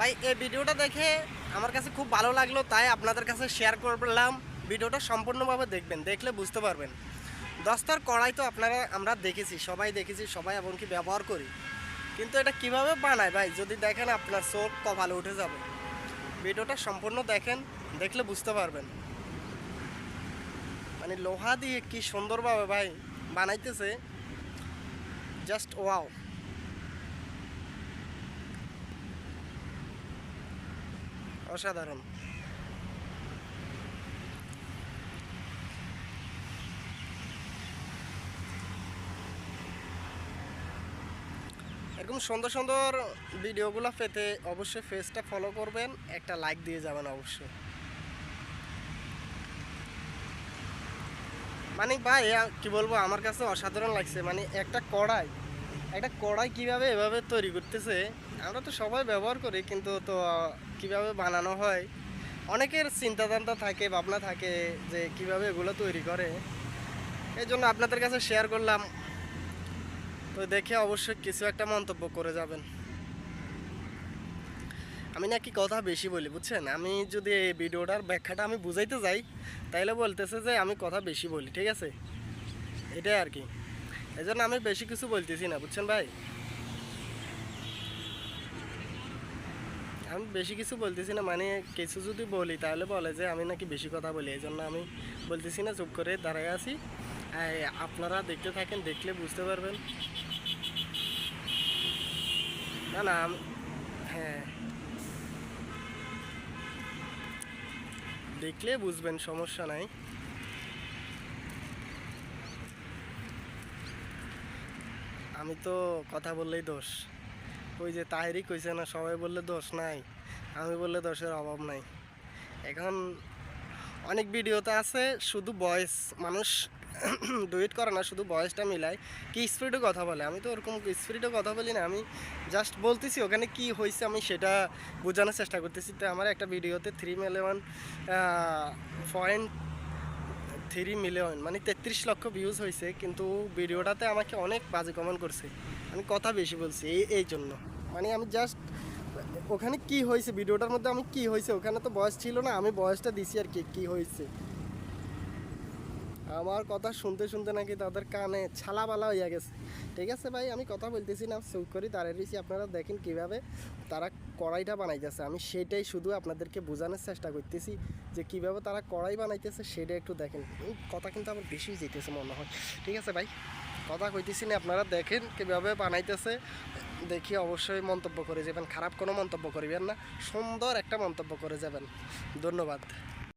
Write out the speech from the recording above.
ভাই, এই ভিডিওটা দেখে আমার কাছে খুব ভালো লাগল, তাই আপনাদের কাছে শেয়ার করলাম। ভিডিওটা সম্পূর্ণভাবে দেখবেন, দেখলে বুঝতে পারবেন। দস্তার কড়াই তো আপনারা, আমরা দেখেছি, সবাই দেখেছি, সবাই এমনকি ব্যবহার করি। কিন্তু এটা কীভাবে বানায় ভাই, যদি দেখেন আপনার চোখ কপালে উঠে যাবে। ভিডিওটা সম্পূর্ণ দেখেন, দেখলে বুঝতে পারবেন। মানে লোহা দিয়ে কি সুন্দরভাবে ভাই বানাইতেছে জাস্ট ওয়াও অসাধারণ। এরকম সুন্দর সুন্দর ভিডিওগুলো পেতে অবশ্যই ফেসটা ফলো করবেন, একটা লাইক দিয়ে যাবেন অবশ্যই। মানে ভাই কি বলব, আমার কাছে অসাধারণ লাগছে। মানে একটা কড়াই একটা কড়াই কীভাবে এভাবে তৈরি করতেছে আমরা তো সবাই ব্যবহার করি, কিন্তু তো কীভাবে বানানো হয়? অনেকের চিন্তাধারণা থাকে, ভাবনা থাকে যে কীভাবে এগুলো তৈরি করে। এই জন্য আপনাদের কাছে শেয়ার করলাম। তো দেখে অবশ্যই কিছু একটা মন্তব্য করে যাবেন। আমি নাকি কথা বেশি বলি, বুঝছেন? আমি যদি এই ভিডিওটার ব্যাখ্যাটা আমি বুঝাইতে যাই, তাইলে বলতেছে যে আমি কথা বেশি বলি, ঠিক আছে? এটাই আর কি। এই আমি বেশি কিছু বলতেছি না, বুঝছেন ভাই? আমি বেশি কিছু বলতেছি না মানে কিছু যদি বলি তাহলে বলে যে আমি নাকি বেশি কথা বলি এই জন্য আমি বলতেছি না, চুপ করে দাঁড়ায় আছি। আপনারা দেখতে থাকেন, দেখলে বুঝতে পারবেন। না না হ্যাঁ। দেখলে বুঝবেন, সমস্যা নাই। আমি তো কথা বললেই দোষ। ওই যে তাহেরি কইছে না, সবাই বললে দোষ নাই। আমি বললে দোষের অভাব নাই। এখন অনেক ভিডিওতে আছে, শুধু ভয়েস মানুষ ডুইট করে না, শুধু ভয়েসটা মিলায়। কি স্পিডে কথা বলে? আমি তো ওরকম স্পিডে কথা বলি না, আমি জাস্ট বলতেছি ওখানে কি হয়েছে আমি সেটা বোঝানোর চেষ্টা করতেছি। তো আমার একটা ভিডিওতে three million point three million মানে তেত্রিশ লক্ষ ভিউজ হয়েছে কিন্তু ভিডিওটাতে আমাকে অনেক বাজে কমেন্ট করছে। আমি কথা বেশি বলছি, এই এই জন্য। মানে আমি জাস্ট ওখানে কি হয়েছে ভিডিওটার মধ্যে আমি কি হয়েছে ওখানে তো বয়স ছিল না, আমি বয়সটা দিছি আর কি কি হয়েছে আমার কথা শুনতে শুনতে নাকি তাদের কানে ছালাবালা হইয়া গেছে। ঠিক আছে ভাই, আমি কথা বলতেছি না, চুপ করি, দাঁড়িয়ে রয়েছি আপনারা দেখেন কীভাবে তারা কড়াইটা বানাইতেছে। আমি সেটাই শুধু আপনাদেরকে বোঝানোর চেষ্টা করতেছি যে কীভাবে তারা কড়াই বানাইতেছে সেটা একটু দেখেন। কথা কিন্তু আমার বেশি যেতেছে মনে হয়। ঠিক আছে ভাই? কথা কইতেছি না, আপনারা দেখেন কীভাবে বানাইতেছে। দেখি অবশ্যই মন্তব্য করে যাবেন। খারাপ কোনো মন্তব্য করিবেন না। সুন্দর একটা মন্তব্য করে যাবেন। ধন্যবাদ।